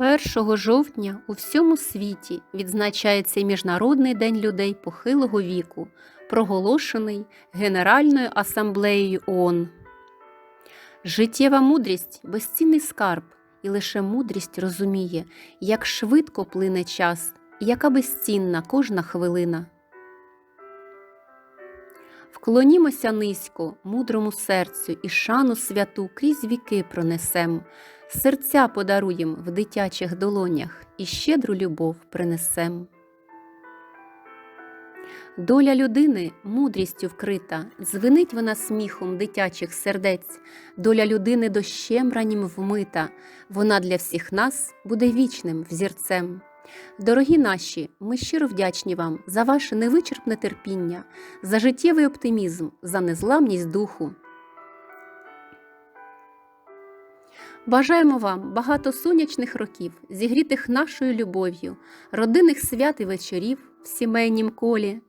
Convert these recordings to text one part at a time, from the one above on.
1 жовтня у всьому світі відзначається Міжнародний день людей похилого віку, проголошений Генеральною асамблеєю ООН. Життєва мудрість безцінний скарб, і лише мудрість розуміє, як швидко плине час, і яка безцінна кожна хвилина. Вклонімося низько, мудрому серцю і шану святу крізь віки пронесем, серця подаруєм в дитячих долонях і щедру любов принесем. Доля людини мудрістю вкрита, звенить вона сміхом дитячих сердець, доля людини дощем ранім вмита, вона для всіх нас буде вічним взірцем. Дорогі наші, ми щиро вдячні вам за ваше невичерпне терпіння, за життєвий оптимізм, за незламність духу. Бажаємо вам багато сонячних років, зігрітих нашою любов'ю, родинних свят і вечорів в сімейнім колі.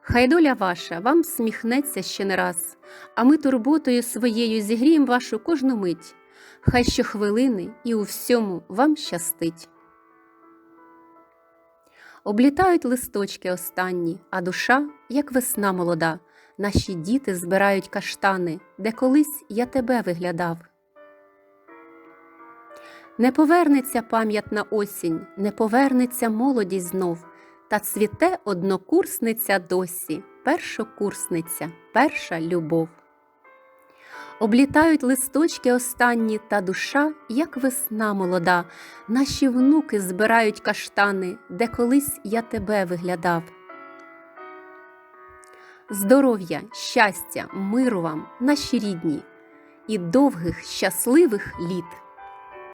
Хай доля ваша вам всміхнеться ще не раз, а ми турботою своєю зігріємо вашу кожну мить. Хай щохвилини і у всьому вам щастить. Облітають листочки останні, а душа, як весна молода, наші діти збирають каштани, де колись я тебе виглядав. Не повернеться пам'ятна осінь, не повернеться молодість знов, та цвіте однокурсниця досі, першокурсниця, перша любов. Облітають листочки останні, та душа, як весна молода, наші внуки збирають каштани, де колись я тебе виглядав. Здоров'я, щастя, миру вам, наші рідні, і довгих щасливих літ.